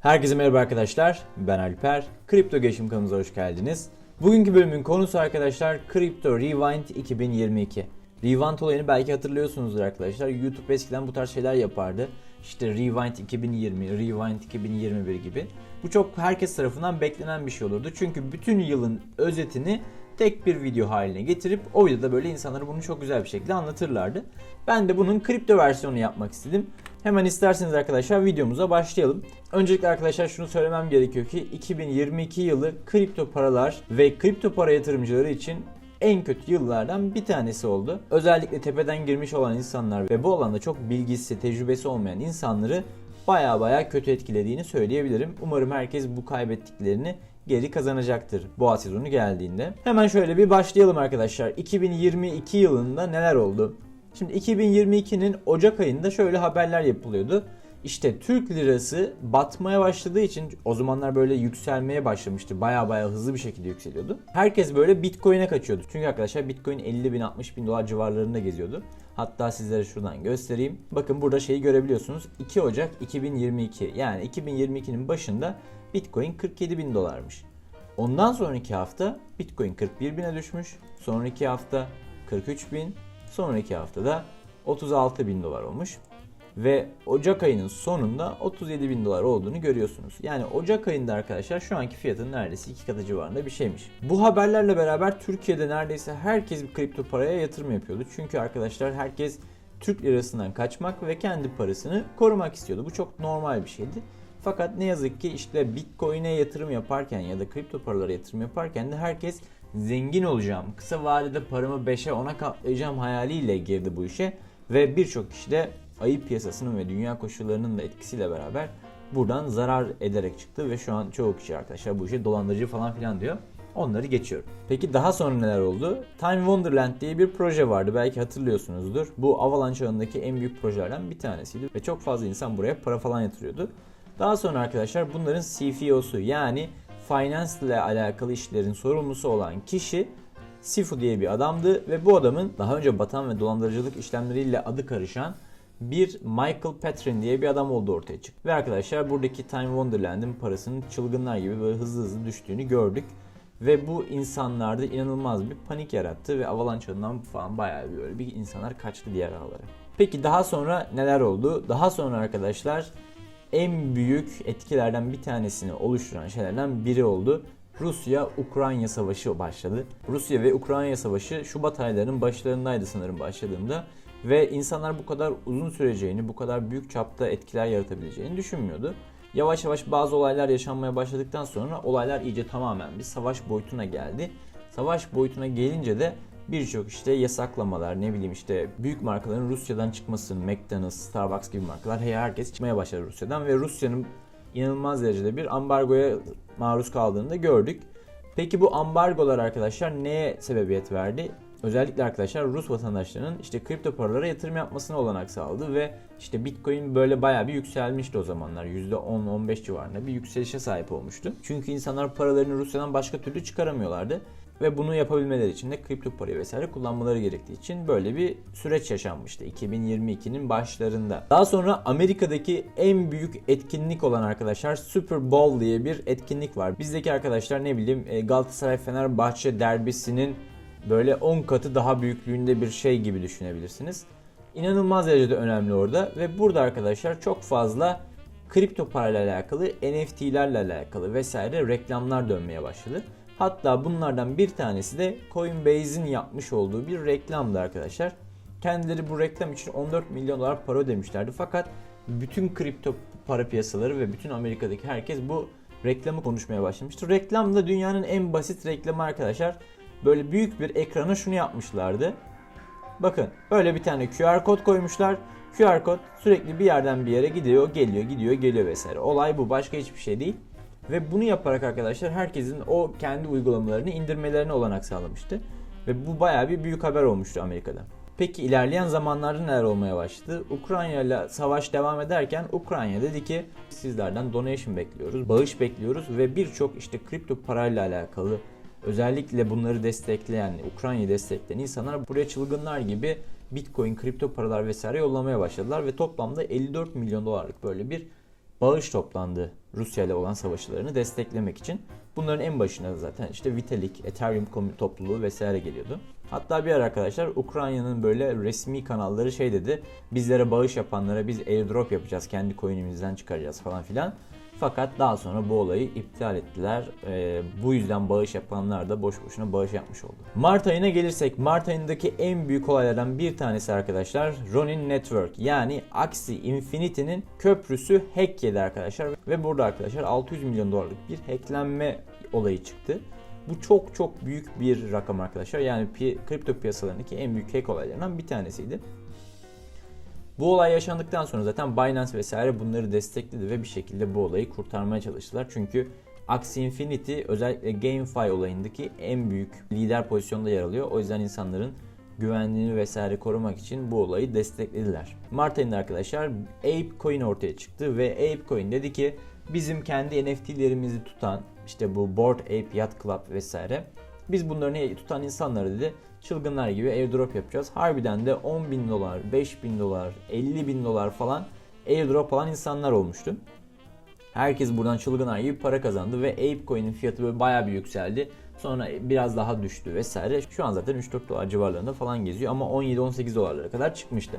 Herkese merhaba arkadaşlar. Ben Alper. Kripto Geçim kanalımıza hoş geldiniz. Bugünkü bölümün konusu arkadaşlar Crypto Rewind 2022. Rewind olayını belki hatırlıyorsunuzdur arkadaşlar. YouTube eskiden bu tarz şeyler yapardı. İşte Rewind 2020, Rewind 2021 gibi. Bu çok herkes tarafından beklenen bir şey olurdu. Çünkü bütün yılın özetini tek bir video haline getirip o videoda böyle insanlara bunu çok güzel bir şekilde anlatırlardı. Ben de bunun kripto versiyonunu yapmak istedim. Hemen isterseniz arkadaşlar videomuza başlayalım. Öncelikle arkadaşlar şunu söylemem gerekiyor ki 2022 yılı kripto paralar ve kripto para yatırımcıları için en kötü yıllardan bir tanesi oldu. Özellikle tepeden girmiş olan insanlar ve bu alanda çok bilgisi, tecrübesi olmayan insanları baya baya kötü etkilediğini söyleyebilirim. Umarım herkes bu kaybettiklerini geri kazanacaktır boğa sezonu geldiğinde. Hemen şöyle bir başlayalım arkadaşlar. 2022 yılında neler oldu? Şimdi 2022'nin Ocak ayında şöyle haberler yapılıyordu. İşte Türk lirası batmaya başladığı için o zamanlar böyle yükselmeye başlamıştı. Baya baya hızlı bir şekilde yükseliyordu. Herkes böyle Bitcoin'e kaçıyordu. Çünkü arkadaşlar Bitcoin 50 bin 60 bin dolar civarlarında geziyordu. Hatta sizlere şuradan göstereyim. Bakın burada şeyi görebiliyorsunuz. 2 Ocak 2022 yani 2022'nin başında Bitcoin 47 bin dolarmış. Ondan sonraki hafta Bitcoin 41 bine düşmüş. Sonraki hafta 43 bin. Sonraki haftada 36 bin dolar olmuş. Ve Ocak ayının sonunda 37 bin dolar olduğunu görüyorsunuz. Yani Ocak ayında arkadaşlar şu anki fiyatın neredeyse iki katı civarında bir şeymiş. Bu haberlerle beraber Türkiye'de neredeyse herkes bir kripto paraya yatırım yapıyordu. Çünkü arkadaşlar herkes Türk lirasından kaçmak ve kendi parasını korumak istiyordu. Bu çok normal bir şeydi. Fakat ne yazık ki işte Bitcoin'e yatırım yaparken ya da kripto paralara yatırım yaparken de herkes zengin olacağım, kısa vadede paramı 5'e 10'a katlayacağım hayaliyle girdi bu işe ve birçok kişi de ayı piyasasının ve dünya koşullarının da etkisiyle beraber buradan zarar ederek çıktı ve şu an çoğu kişi arkadaşlar bu işe dolandırıcı falan filan diyor. Onları geçiyorum. Peki daha sonra neler oldu? Time Wonderland diye bir proje vardı. Belki hatırlıyorsunuzdur. Bu Avalanche ağındaki en büyük projelerden bir tanesiydi ve çok fazla insan buraya para falan yatırıyordu. Daha sonra arkadaşlar bunların CFO'su yani finance ile alakalı işlerin sorumlusu olan kişi Sifu diye bir adamdı ve bu adamın daha önce batan ve dolandırıcılık işlemleriyle adı karışan bir Michael Petrin diye bir adam olduğu ortaya çıktı. Ve arkadaşlar buradaki Time Wonderland'in parasının çılgınlar gibi böyle hızlı hızlı düştüğünü gördük. Ve bu insanlarda inanılmaz bir panik yarattı ve Avalanche ağından falan bayağı böyle bir insanlar kaçtı diğer ağlara. Peki daha sonra neler oldu? Daha sonra arkadaşlar en büyük etkilerden bir tanesini oluşturan şeylerden biri oldu. Rusya-Ukrayna savaşı başladı. Rusya ve Ukrayna savaşı Şubat aylarının başlarındaydı sanırım başladığında ve insanlar bu kadar uzun süreceğini, bu kadar büyük çapta etkiler yaratabileceğini düşünmüyordu. Yavaş yavaş bazı olaylar yaşanmaya başladıktan sonra olaylar iyice tamamen bir savaş boyutuna geldi. Savaş boyutuna gelince de birçok işte yasaklamalar ne bileyim işte büyük markaların Rusya'dan çıkmasını McDonald's, Starbucks gibi markalar hey herkes çıkmaya başladı Rusya'dan ve Rusya'nın inanılmaz derecede bir ambargoya maruz kaldığını da gördük. Peki bu ambargolar arkadaşlar neye sebebiyet verdi? Özellikle arkadaşlar Rus vatandaşlarının işte kripto paralara yatırım yapmasına olanak sağladı ve işte Bitcoin böyle bayağı bir yükselmişti o zamanlar. %10-15 civarında bir yükselişe sahip olmuştu. Çünkü insanlar paralarını Rusya'dan başka türlü çıkaramıyorlardı. Ve bunu yapabilmeleri için de kripto parayı vesaire kullanmaları gerektiği için böyle bir süreç yaşanmıştı 2022'nin başlarında. Daha sonra Amerika'daki en büyük etkinlik olan arkadaşlar Super Bowl diye bir etkinlik var. Bizdeki arkadaşlar ne bileyim e, Galatasaray Fenerbahçe derbisinin böyle 10 katı daha büyüklüğünde bir şey gibi düşünebilirsiniz. İnanılmaz derecede önemli orada ve burada arkadaşlar çok fazla kripto parayla alakalı, NFT'lerle alakalı vesaire reklamlar dönmeye başladı. Hatta bunlardan bir tanesi de Coinbase'in yapmış olduğu bir reklamdı arkadaşlar. Kendileri bu reklam için 14 milyon dolar para ödemişlerdi. Fakat bütün kripto para piyasaları ve bütün Amerika'daki herkes bu reklamı konuşmaya başlamıştı. Reklam da dünyanın en basit reklamı arkadaşlar. Böyle büyük bir ekrana şunu yapmışlardı. Bakın böyle bir tane QR kod koymuşlar. QR kod sürekli bir yerden bir yere gidiyor, geliyor, gidiyor, geliyor vesaire. Olay bu. Başka hiçbir şey değil. Ve bunu yaparak arkadaşlar herkesin o kendi uygulamalarını indirmelerine olanak sağlamıştı. Ve bu bayağı bir büyük haber olmuştu Amerika'da. Peki ilerleyen zamanlarda neler olmaya başladı? Ukrayna ile savaş devam ederken Ukrayna dedi ki sizlerden donation bekliyoruz, bağış bekliyoruz ve birçok işte kripto parayla alakalı özellikle bunları destekleyen, Ukrayna'yı destekleyen insanlar buraya çılgınlar gibi Bitcoin, kripto paralar vesaire yollamaya başladılar ve toplamda 54 milyon dolarlık böyle bir bağış toplandı Rusya ile olan savaşlarını desteklemek için. Bunların en başına zaten işte Vitalik, Ethereum topluluğu vesaire geliyordu. Hatta bir ara arkadaşlar Ukrayna'nın böyle resmi kanalları şey dedi. Bizlere bağış yapanlara biz airdrop yapacağız. Kendi coin'imizden çıkaracağız falan filan. Fakat daha sonra bu olayı iptal ettiler. Ee, bu yüzden bağış yapanlar da boş boşuna bağış yapmış oldu. Mart ayına gelirsek Mart ayındaki en büyük olaylardan bir tanesi arkadaşlar Ronin Network yani Axie Infinity'nin köprüsü hack yedi arkadaşlar. Ve burada arkadaşlar 600 milyon dolarlık bir hacklenme olayı çıktı. Bu çok çok büyük bir rakam arkadaşlar. Yani pi- kripto piyasalarındaki en büyük hack olaylarından bir tanesiydi. Bu olay yaşandıktan sonra zaten Binance vesaire bunları destekledi ve bir şekilde bu olayı kurtarmaya çalıştılar. Çünkü Axie Infinity özellikle GameFi olayındaki en büyük lider pozisyonda yer alıyor. O yüzden insanların güvenliğini vesaire korumak için bu olayı desteklediler. Mart ayında arkadaşlar Ape Coin ortaya çıktı ve Ape Coin dedi ki bizim kendi NFT'lerimizi tutan işte bu Bored Ape Yacht Club vesaire biz bunları tutan insanları dedi çılgınlar gibi airdrop yapacağız. Harbiden de 10 bin dolar, 5 bin dolar, 50 bin dolar falan airdrop alan insanlar olmuştu. Herkes buradan çılgınlar gibi para kazandı ve ApeCoin'in fiyatı böyle bayağı bir yükseldi. Sonra biraz daha düştü vesaire. Şu an zaten 3-4 dolar civarlarında falan geziyor ama 17-18 dolarlara kadar çıkmıştı.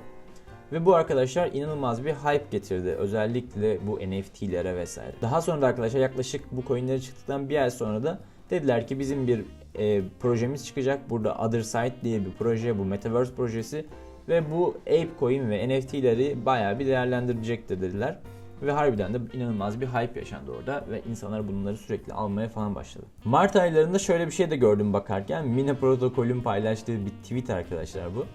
Ve bu arkadaşlar inanılmaz bir hype getirdi. Özellikle bu NFT'lere vesaire. Daha sonra da arkadaşlar yaklaşık bu coinleri çıktıktan bir ay sonra da dediler ki bizim bir e, projemiz çıkacak. Burada Other Side diye bir proje, bu Metaverse projesi. Ve bu ApeCoin ve NFT'leri bayağı bir değerlendirecektir dediler. Ve harbiden de inanılmaz bir hype yaşandı orada ve insanlar bunları sürekli almaya falan başladı. Mart aylarında şöyle bir şey de gördüm bakarken. Mina Protokol'ün paylaştığı bir tweet arkadaşlar bu.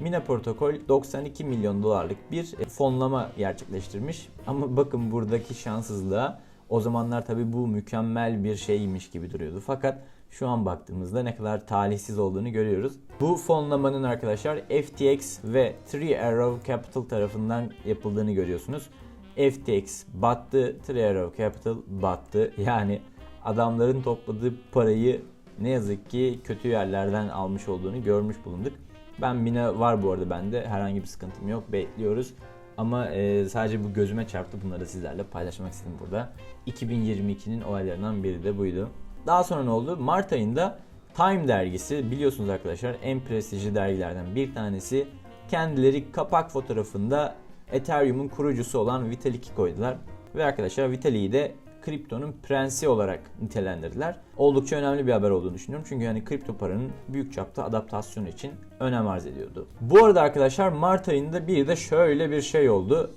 Mina Protokol 92 milyon dolarlık bir fonlama gerçekleştirmiş. Ama bakın buradaki şanssızlığa o zamanlar tabi bu mükemmel bir şeymiş gibi duruyordu. Fakat şu an baktığımızda ne kadar talihsiz olduğunu görüyoruz. Bu fonlamanın arkadaşlar FTX ve Three Arrow Capital tarafından yapıldığını görüyorsunuz. FTX battı, Three Arrow Capital battı. Yani adamların topladığı parayı ne yazık ki kötü yerlerden almış olduğunu görmüş bulunduk. Ben Mina var bu arada bende. Herhangi bir sıkıntım yok. Bekliyoruz. Ama e, sadece bu gözüme çarptı. Bunları da sizlerle paylaşmak istedim burada. 2022'nin olaylarından biri de buydu. Daha sonra ne oldu? Mart ayında Time dergisi biliyorsunuz arkadaşlar en prestijli dergilerden bir tanesi. Kendileri kapak fotoğrafında Ethereum'un kurucusu olan Vitalik'i koydular. Ve arkadaşlar Vitalik'i de kriptonun prensi olarak nitelendirdiler. Oldukça önemli bir haber olduğunu düşünüyorum. Çünkü yani kripto paranın büyük çapta adaptasyonu için önem arz ediyordu. Bu arada arkadaşlar Mart ayında bir de şöyle bir şey oldu.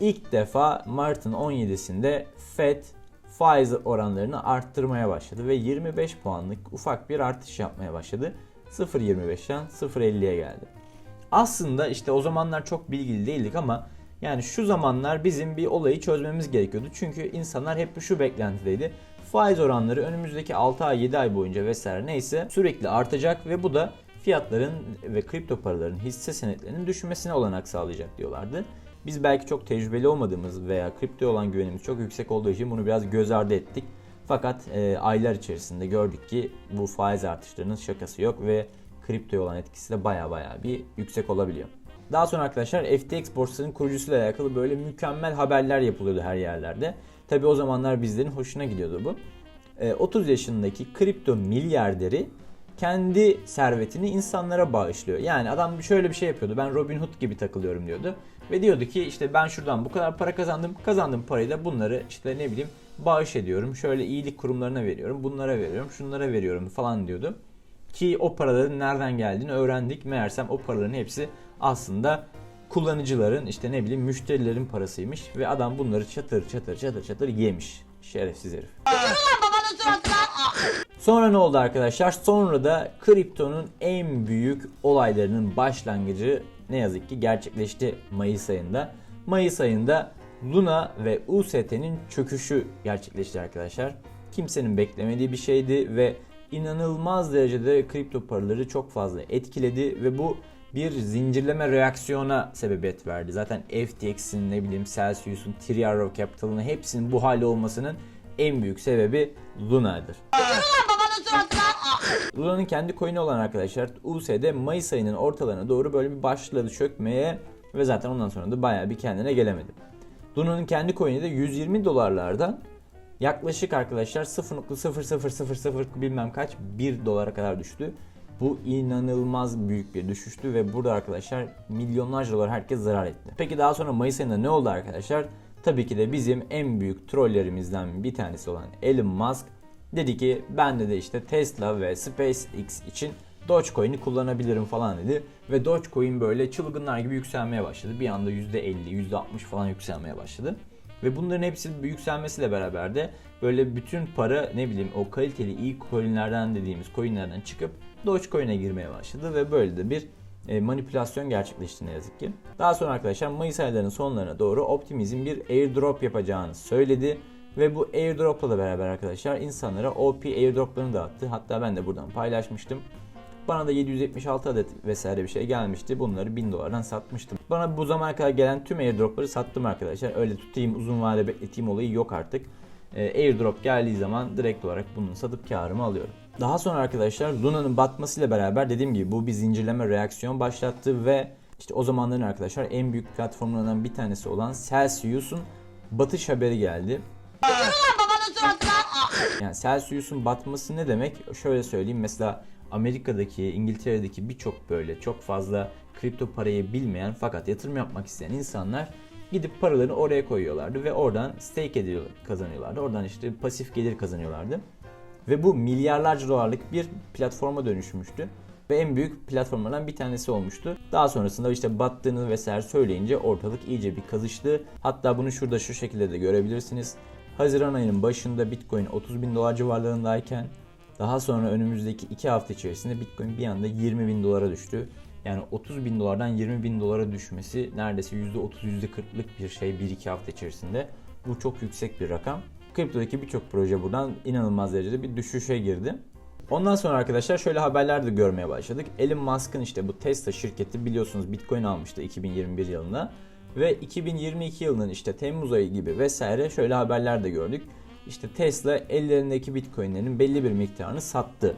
İlk defa Mart'ın 17'sinde Fed faiz oranlarını arttırmaya başladı ve 25 puanlık ufak bir artış yapmaya başladı. 0.25'ten 0.50'ye geldi. Aslında işte o zamanlar çok bilgili değildik ama yani şu zamanlar bizim bir olayı çözmemiz gerekiyordu. Çünkü insanlar hep şu beklentideydi. Faiz oranları önümüzdeki 6 ay 7 ay boyunca vesaire neyse sürekli artacak ve bu da fiyatların ve kripto paraların hisse senetlerinin düşmesine olanak sağlayacak diyorlardı. Biz belki çok tecrübeli olmadığımız veya kriptoya olan güvenimiz çok yüksek olduğu için bunu biraz göz ardı ettik. Fakat e, aylar içerisinde gördük ki bu faiz artışlarının şakası yok ve kriptoya olan etkisi de baya baya bir yüksek olabiliyor. Daha sonra arkadaşlar FTX borsasının kurucusuyla alakalı böyle mükemmel haberler yapılıyordu her yerlerde. Tabi o zamanlar bizlerin hoşuna gidiyordu bu. E, 30 yaşındaki kripto milyarderi kendi servetini insanlara bağışlıyor. Yani adam şöyle bir şey yapıyordu. Ben Robin Hood gibi takılıyorum diyordu. Ve diyordu ki işte ben şuradan bu kadar para kazandım. Kazandığım parayı da bunları işte ne bileyim bağış ediyorum. Şöyle iyilik kurumlarına veriyorum. Bunlara veriyorum. Şunlara veriyorum falan diyordu. Ki o paraların nereden geldiğini öğrendik. Meğersem o paraların hepsi aslında kullanıcıların işte ne bileyim müşterilerin parasıymış. Ve adam bunları çatır çatır çatır çatır yemiş. Şerefsiz herif. Sonra ne oldu arkadaşlar? Sonra da kriptonun en büyük olaylarının başlangıcı ne yazık ki gerçekleşti Mayıs ayında. Mayıs ayında Luna ve UST'nin çöküşü gerçekleşti arkadaşlar. Kimsenin beklemediği bir şeydi ve inanılmaz derecede kripto paraları çok fazla etkiledi ve bu bir zincirleme reaksiyona sebebiyet verdi. Zaten FTX'in ne bileyim Celsius'un, Three Arrow Capital'ın hepsinin bu hali olmasının en büyük sebebi Luna'dır. Luna'nın kendi coin'i olan arkadaşlar USD Mayıs ayının ortalarına doğru böyle bir başladı çökmeye ve zaten ondan sonra da bayağı bir kendine gelemedi. Luna'nın kendi coin'i de 120 dolarlardan yaklaşık arkadaşlar 0.0000 bilmem kaç 1 dolara kadar düştü. Bu inanılmaz büyük bir düşüştü ve burada arkadaşlar milyonlarca dolar herkes zarar etti. Peki daha sonra Mayıs ayında ne oldu arkadaşlar? Tabii ki de bizim en büyük trollerimizden bir tanesi olan Elon Musk dedi ki ben de, işte Tesla ve SpaceX için Dogecoin'i kullanabilirim falan dedi. Ve Dogecoin böyle çılgınlar gibi yükselmeye başladı. Bir anda %50, %60 falan yükselmeye başladı. Ve bunların hepsi yükselmesiyle beraber de böyle bütün para ne bileyim o kaliteli iyi coinlerden dediğimiz coinlerden çıkıp Dogecoin'e girmeye başladı ve böyle de bir e, manipülasyon gerçekleşti ne yazık ki. Daha sonra arkadaşlar Mayıs aylarının sonlarına doğru Optimizm bir airdrop yapacağını söyledi. Ve bu airdropla da beraber arkadaşlar insanlara OP airdroplarını dağıttı. Hatta ben de buradan paylaşmıştım. Bana da 776 adet vesaire bir şey gelmişti. Bunları 1000 dolardan satmıştım. Bana bu zamana kadar gelen tüm airdropları sattım arkadaşlar. Öyle tutayım uzun vade bekleteyim olayı yok artık. Ee, airdrop geldiği zaman direkt olarak bunu satıp karımı alıyorum. Daha sonra arkadaşlar Luna'nın batmasıyla beraber dediğim gibi bu bir zincirleme reaksiyon başlattı ve işte o zamanların arkadaşlar en büyük platformlarından bir tanesi olan Celsius'un batış haberi geldi. Yani Celsius'un batması ne demek? Şöyle söyleyeyim mesela Amerika'daki, İngiltere'deki birçok böyle çok fazla kripto parayı bilmeyen fakat yatırım yapmak isteyen insanlar gidip paralarını oraya koyuyorlardı ve oradan stake ediyor, kazanıyorlardı. Oradan işte pasif gelir kazanıyorlardı. Ve bu milyarlarca dolarlık bir platforma dönüşmüştü. Ve en büyük platformlardan bir tanesi olmuştu. Daha sonrasında işte battığını vesaire söyleyince ortalık iyice bir kazıştı. Hatta bunu şurada şu şekilde de görebilirsiniz. Haziran ayının başında Bitcoin 30 bin dolar civarlarındayken daha sonra önümüzdeki 2 hafta içerisinde Bitcoin bir anda 20 bin dolara düştü. Yani 30 bin dolardan 20 bin dolara düşmesi neredeyse %30 %40'lık bir şey 1-2 hafta içerisinde. Bu çok yüksek bir rakam. Kriptodaki birçok proje buradan inanılmaz derecede bir düşüşe girdi. Ondan sonra arkadaşlar şöyle haberler de görmeye başladık. Elon Musk'ın işte bu Tesla şirketi biliyorsunuz Bitcoin almıştı 2021 yılında. Ve 2022 yılının işte Temmuz ayı gibi vesaire şöyle haberler de gördük. İşte Tesla ellerindeki Bitcoin'lerin belli bir miktarını sattı.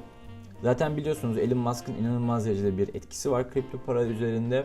Zaten biliyorsunuz Elon Musk'ın inanılmaz derecede bir etkisi var kripto para üzerinde.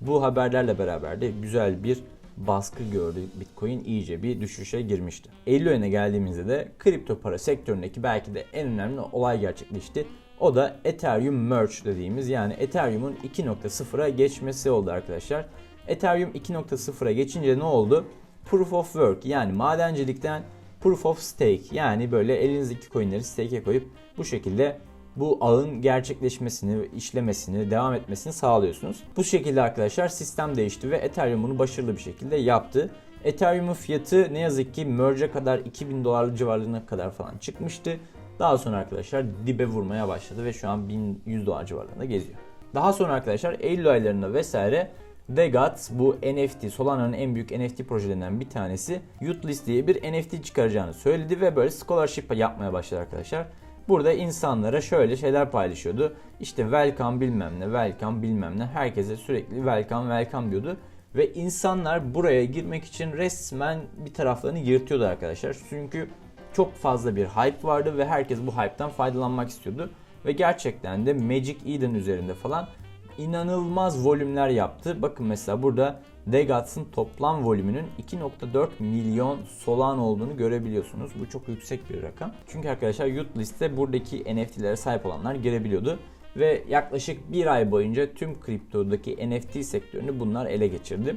Bu haberlerle beraber de güzel bir baskı gördü. Bitcoin iyice bir düşüşe girmişti. Eylül ayına geldiğimizde de kripto para sektöründeki belki de en önemli olay gerçekleşti. O da Ethereum Merge dediğimiz yani Ethereum'un 2.0'a geçmesi oldu arkadaşlar. Ethereum 2.0'a geçince ne oldu? Proof of Work yani madencilikten Proof of Stake yani böyle elinizdeki coinleri stake'e koyup bu şekilde bu ağın gerçekleşmesini, işlemesini, devam etmesini sağlıyorsunuz. Bu şekilde arkadaşlar sistem değişti ve Ethereum bunu başarılı bir şekilde yaptı. Ethereum'un fiyatı ne yazık ki merge'e kadar 2000 dolar civarlarına kadar falan çıkmıştı. Daha sonra arkadaşlar dibe vurmaya başladı ve şu an 1100 dolar civarlarında geziyor. Daha sonra arkadaşlar Eylül aylarında vesaire Vegat bu NFT, Solana'nın en büyük NFT projelerinden bir tanesi Utlist diye bir NFT çıkaracağını söyledi ve böyle scholarship yapmaya başladı arkadaşlar. Burada insanlara şöyle şeyler paylaşıyordu. İşte welcome bilmem ne, welcome bilmem ne. Herkese sürekli welcome welcome diyordu. Ve insanlar buraya girmek için resmen bir taraflarını yırtıyordu arkadaşlar. Çünkü çok fazla bir hype vardı ve herkes bu hype'tan faydalanmak istiyordu. Ve gerçekten de Magic Eden üzerinde falan inanılmaz volümler yaptı. Bakın mesela burada Degats'ın toplam volümünün 2.4 milyon solan olduğunu görebiliyorsunuz. Bu çok yüksek bir rakam. Çünkü arkadaşlar Utlist'te buradaki NFT'lere sahip olanlar girebiliyordu. Ve yaklaşık bir ay boyunca tüm kriptodaki NFT sektörünü bunlar ele geçirdi.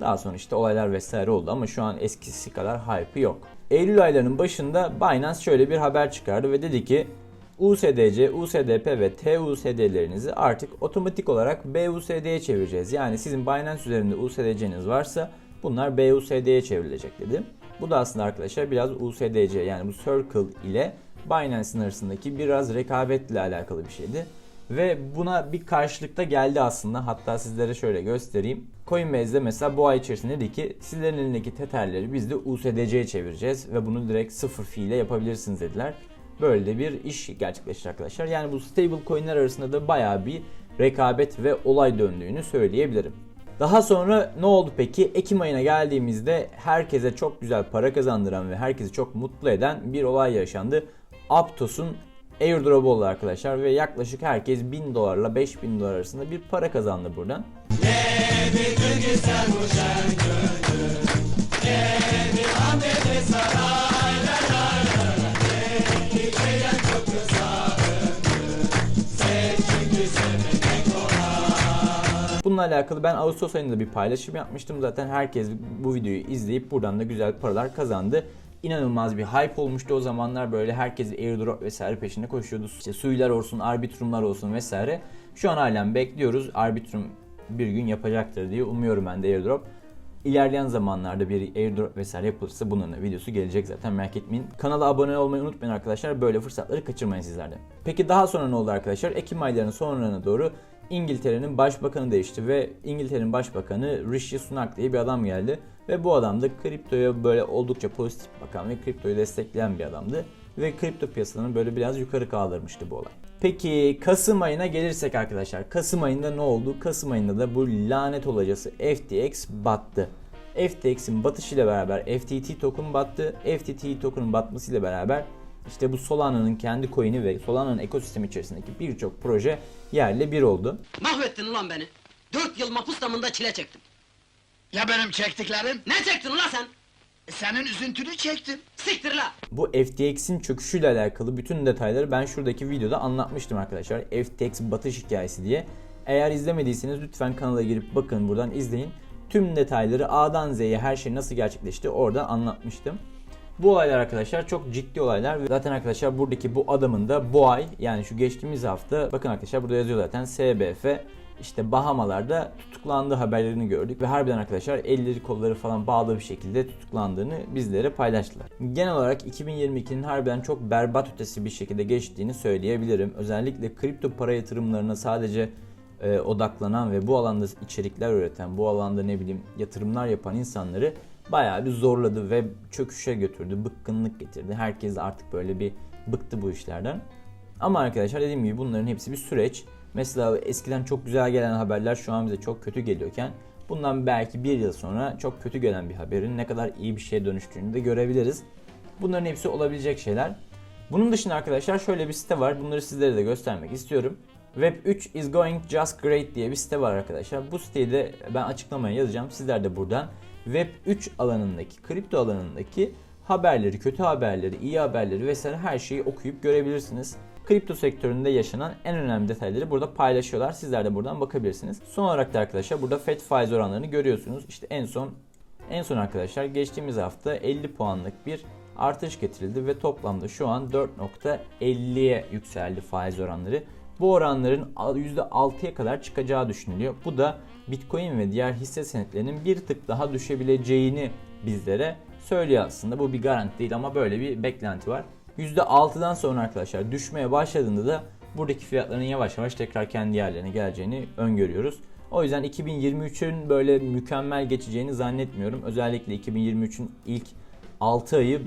Daha sonra işte olaylar vesaire oldu ama şu an eskisi kadar hype yok. Eylül aylarının başında Binance şöyle bir haber çıkardı ve dedi ki USDC, USDP ve TUSD'lerinizi artık otomatik olarak BUSD'ye çevireceğiz. Yani sizin Binance üzerinde USDC'niz varsa bunlar BUSD'ye çevrilecek dedi. Bu da aslında arkadaşlar biraz USDC yani bu Circle ile Binance'ın arasındaki biraz rekabetle alakalı bir şeydi. Ve buna bir karşılıkta geldi aslında. Hatta sizlere şöyle göstereyim. Coinbase'de mesela bu ay içerisinde dedi ki sizlerin elindeki tetherleri biz de USDC'ye çevireceğiz ve bunu direkt sıfır fee ile yapabilirsiniz dediler. Böyle de bir iş gerçekleşti arkadaşlar. Yani bu stable coin'ler arasında da bayağı bir rekabet ve olay döndüğünü söyleyebilirim. Daha sonra ne oldu peki? Ekim ayına geldiğimizde herkese çok güzel para kazandıran ve herkesi çok mutlu eden bir olay yaşandı. Aptos'un airdrop'u oldu arkadaşlar ve yaklaşık herkes 1000 dolarla 5000 dolar arasında bir para kazandı buradan. Bununla alakalı ben Ağustos ayında bir paylaşım yapmıştım. Zaten herkes bu videoyu izleyip buradan da güzel paralar kazandı. İnanılmaz bir hype olmuştu o zamanlar böyle herkes airdrop vesaire peşinde koşuyordu. İşte suylar olsun, arbitrumlar olsun vesaire. Şu an halen bekliyoruz. Arbitrum bir gün yapacaktır diye umuyorum ben de airdrop. İlerleyen zamanlarda bir airdrop vesaire yapılırsa bunun da videosu gelecek zaten merak etmeyin. Kanala abone olmayı unutmayın arkadaşlar. Böyle fırsatları kaçırmayın sizler de. Peki daha sonra ne oldu arkadaşlar? Ekim aylarının sonlarına doğru İngiltere'nin başbakanı değişti ve İngiltere'nin başbakanı Rishi Sunak diye bir adam geldi. Ve bu adam da kriptoya böyle oldukça pozitif bakan ve kriptoyu destekleyen bir adamdı. Ve kripto piyasalarını böyle biraz yukarı kaldırmıştı bu olay. Peki Kasım ayına gelirsek arkadaşlar. Kasım ayında ne oldu? Kasım ayında da bu lanet olacası FTX battı. FTX'in batışıyla beraber FTT token battı. FTT token'ın batmasıyla beraber işte bu Solana'nın kendi coin'i ve Solana'nın ekosistemi içerisindeki birçok proje yerle bir oldu. Mahvettin ulan beni. Dört yıl mahpus damında çile çektim. Ya benim çektiklerim? Ne çektin ulan sen? Senin üzüntünü çektim. Siktir la! Bu FTX'in çöküşüyle alakalı bütün detayları ben şuradaki videoda anlatmıştım arkadaşlar. FTX batış hikayesi diye. Eğer izlemediyseniz lütfen kanala girip bakın buradan izleyin. Tüm detayları A'dan Z'ye her şey nasıl gerçekleşti orada anlatmıştım. Bu olaylar arkadaşlar çok ciddi olaylar zaten arkadaşlar buradaki bu adamın da bu ay yani şu geçtiğimiz hafta bakın arkadaşlar burada yazıyor zaten SBF işte Bahamalarda tutuklandığı haberlerini gördük ve harbiden arkadaşlar elleri kolları falan bağlı bir şekilde tutuklandığını bizlere paylaştılar. Genel olarak 2022'nin harbiden çok berbat ötesi bir şekilde geçtiğini söyleyebilirim. Özellikle kripto para yatırımlarına sadece e, odaklanan ve bu alanda içerikler üreten, bu alanda ne bileyim yatırımlar yapan insanları bayağı bir zorladı ve çöküşe götürdü, bıkkınlık getirdi. Herkes artık böyle bir bıktı bu işlerden. Ama arkadaşlar dediğim gibi bunların hepsi bir süreç. Mesela eskiden çok güzel gelen haberler şu an bize çok kötü geliyorken bundan belki bir yıl sonra çok kötü gelen bir haberin ne kadar iyi bir şeye dönüştüğünü de görebiliriz. Bunların hepsi olabilecek şeyler. Bunun dışında arkadaşlar şöyle bir site var. Bunları sizlere de göstermek istiyorum. Web3 is going just great diye bir site var arkadaşlar. Bu siteyi de ben açıklamaya yazacağım. Sizler de buradan Web3 alanındaki, kripto alanındaki haberleri, kötü haberleri, iyi haberleri vesaire her şeyi okuyup görebilirsiniz. Kripto sektöründe yaşanan en önemli detayları burada paylaşıyorlar. Sizler de buradan bakabilirsiniz. Son olarak da arkadaşlar burada FED faiz oranlarını görüyorsunuz. İşte en son en son arkadaşlar geçtiğimiz hafta 50 puanlık bir artış getirildi ve toplamda şu an 4.50'ye yükseldi faiz oranları. Bu oranların %6'ya kadar çıkacağı düşünülüyor. Bu da Bitcoin ve diğer hisse senetlerinin bir tık daha düşebileceğini bizlere söylüyor aslında. Bu bir garanti değil ama böyle bir beklenti var. %6'dan sonra arkadaşlar düşmeye başladığında da buradaki fiyatların yavaş yavaş tekrar kendi yerlerine geleceğini öngörüyoruz. O yüzden 2023'ün böyle mükemmel geçeceğini zannetmiyorum. Özellikle 2023'ün ilk 6 ayı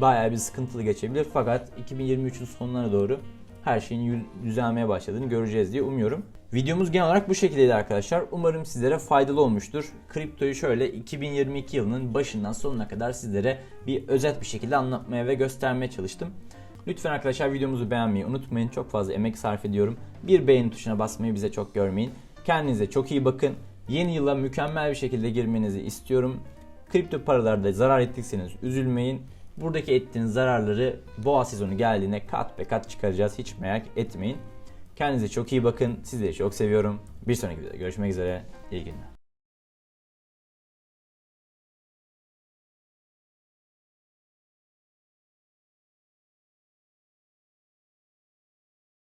bayağı bir sıkıntılı geçebilir. Fakat 2023'ün sonlarına doğru her şeyin düzelmeye başladığını göreceğiz diye umuyorum. Videomuz genel olarak bu şekildeydi arkadaşlar. Umarım sizlere faydalı olmuştur. Kriptoyu şöyle 2022 yılının başından sonuna kadar sizlere bir özet bir şekilde anlatmaya ve göstermeye çalıştım. Lütfen arkadaşlar videomuzu beğenmeyi unutmayın. Çok fazla emek sarf ediyorum. Bir beğeni tuşuna basmayı bize çok görmeyin. Kendinize çok iyi bakın. Yeni yıla mükemmel bir şekilde girmenizi istiyorum. Kripto paralarda zarar ettiyseniz üzülmeyin. Buradaki ettiğiniz zararları boğa sezonu geldiğinde kat be kat çıkaracağız. Hiç merak etmeyin. Kendinize çok iyi bakın. Sizleri çok seviyorum. Bir sonraki videoda görüşmek üzere. İyi günler.